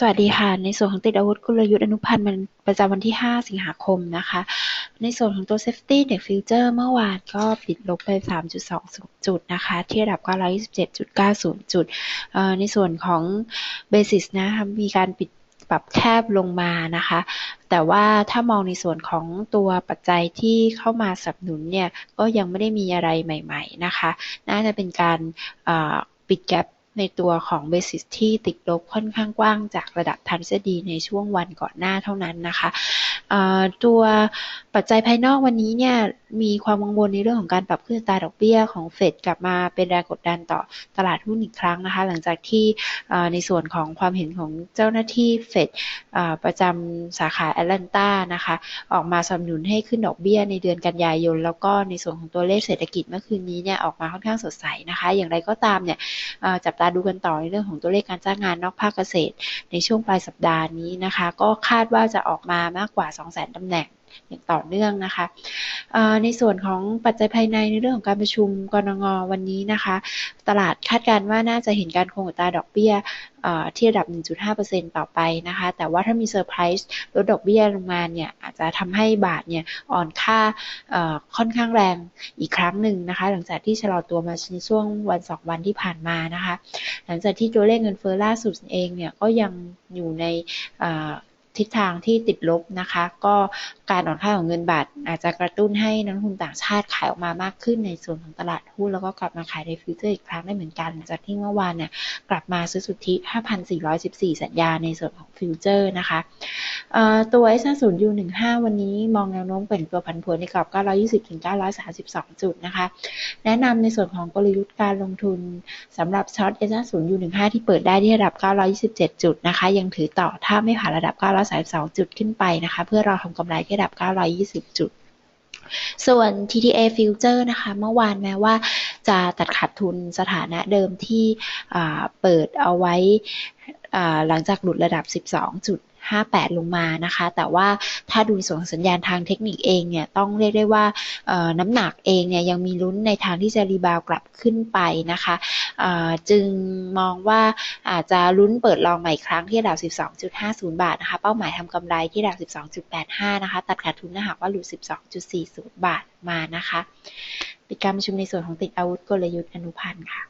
สวัสดีค่ะ ในส่วนของติดอาวุธกลยุทธ์อนุพันธ์มันประจำวันที่ 5 สิงหาคมนะคะ ในส่วนของตัว Safety เด็กฟิวเจอร์เมื่อวานก็ปิดลบไป 3.2 จุดนะคะ ที่ระดับ 927.90 จุด ในส่วนของ Basis นะคะมีการปิดปรับแคบลงมานะคะ แต่ว่าถ้ามองในส่วนของตัวปัจจัยที่เข้ามาสนับสนุนเนี่ย ก็ยังไม่ได้มีอะไรใหม่ ๆ นะคะ น่าจะเป็นการปิดแกลบ ในตัวของเบสิสที่ติดลบค่อนข้างกว้างจากระดับทางทฤษฎีในช่วงวันก่อนหน้าเท่านั้นนะคะตัวปัจจัยภายนอกวันนี้เนี่ยมีความกังวลในเรื่องของการปรับขึ้นตราดอกเบี้ยของเฟดกลับมาเป็นแรงกดดันต่อตลาดหุ้นอีกครั้งนะคะ หลังจากที่ในส่วนของความเห็นของเจ้าหน้าที่เฟดประจำสาขาแอตแลนตานะคะ ออกมาสนับสนุนให้ขึ้นดอกเบี้ยในเดือนกันยายน แล้วก็ในส่วนของตัวเลขเศรษฐกิจเมื่อคืนนี้เนี่ยออกมาค่อนข้างสดใสนะคะ อย่างไรก็ตามเนี่ยจับตาดูกันต่อในเรื่องของตัวเลขการจ้างงานนอกภาคเกษตร ในช่วงปลายสัปดาห์นี้นะคะ ก็คาดว่าจะออกมามากกว่า 200,000ตำแหน่งอย่างต่อเนื่องนะคะ ในส่วนของปัจจัยภายในในเรื่องของการประชุมกรงงวันนี้นะคะ ตลาดคาดการณ์ว่าน่าจะเห็นการคงอัตราดอกเบี้ยที่ระดับ 1.5%ต่อไปนะคะ แต่ว่าถ้ามีเซอร์ไพรส์ลดดอกเบี้ยลงมาเนี่ยอาจจะทำให้บาทเนี่ยอ่อนค่าค่อนข้างแรงอีกครั้งหนึ่งนะคะ หลังจากที่ชะลอตัวมาในช่วงวันสองวันที่ผ่านมานะคะ หลังจากที่ตัวเลขเงินเฟ้อล่าสุดเองเนี่ยก็ยังอยู่ใน ทิศทางที่ติดลบนะคะ ก็การอ่อนค่าของเงินบาทอาจจะกระตุ้นให้นักทุนต่างชาติขายออกมามากขึ้นในส่วนของตลาดหุ้นแล้วก็กลับมาขายในฟิวเจอร์อีกครั้งได้เหมือนกันจากที่เมื่อวานเนี่ยกลับมาซื้อสุทธิ 5,414 สัญญาในส่วนของฟิวเจอร์นะคะ ตัว S50 U15 วันนี้มองแนวโน้มเป็นตัวผันผวนในกรอบ 920ถึง932 จุดนะคะ แนะนำในส่วนของกลยุทธ์การลงทุนสำหรับช็อต S50 U15 ที่เปิดได้ที่ระดับ 927 จุดนะคะ ยังถือต่อถ้าไม่ผ่านระดับ 932 จุดขึ้นไปนะคะ เพื่อราทำกำไรที่ระดับ 920 จุดส่วน TTA Future นะคะ เมื่อวานแม้ว่าจะตัดขาดทุนสถานะเดิมที่เปิดเอาไว้หลังจากหลุดระดับ 12 จุด 58 ลงมานะคะ แต่ว่าถ้าดูส่วนสัญญาณทางเทคนิคเองเนี่ยต้องเรียกได้ว่าน้ำหนักเองเนี่ยยังมีลุ้นในทางที่จะรีบาวกลับขึ้นไปนะคะจึงมองว่าอาจจะลุ้นเปิดลองใหม่ครั้งที่ระดับ 12.50 บาทนะคะ เป้าหมายทำกำไรที่ระดับ 12.85 นะคะ ตัดขาดทุนถ้าหากว่าหลุด 12.40 บาทมานะคะปิดการประชุมในส่วนของติดอาวุธกลยุทธ์อนุพันธ์ค่ะ